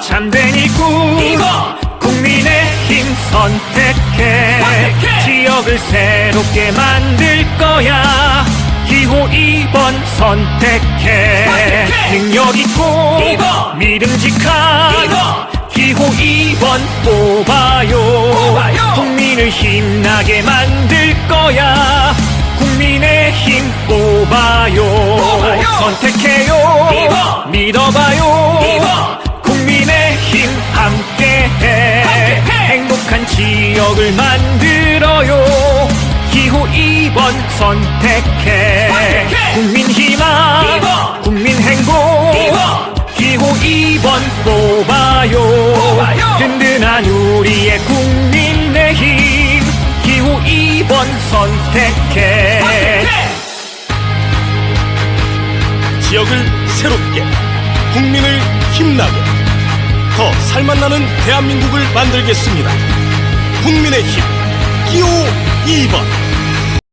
참된 이구 이거 국민의힘 선택해. 선택해 지역을 새롭게 만들 거야 기호 2번 선택해, 선택해. 능력 있고 이거. 믿음직한 이거. 기호 2번 뽑아요. 뽑아요 국민을 힘나게 만들 거야 국민의힘 뽑아요, 뽑아요. 선택해요 이거. 믿어봐요 함께해 함께해! 행복한 지역을 만들어요 기호 2번 선택해 선택해! 국민 희망! 국민 행복! 기호 2번 뽑아요 뽑아요! 든든한 우리의 국민의 힘 기호 2번 선택해 선택해! 지역을 새롭게 국민을 힘나게 더 살맛나는 대한민국을 만들겠습니다. 국민의 힘 기호 2번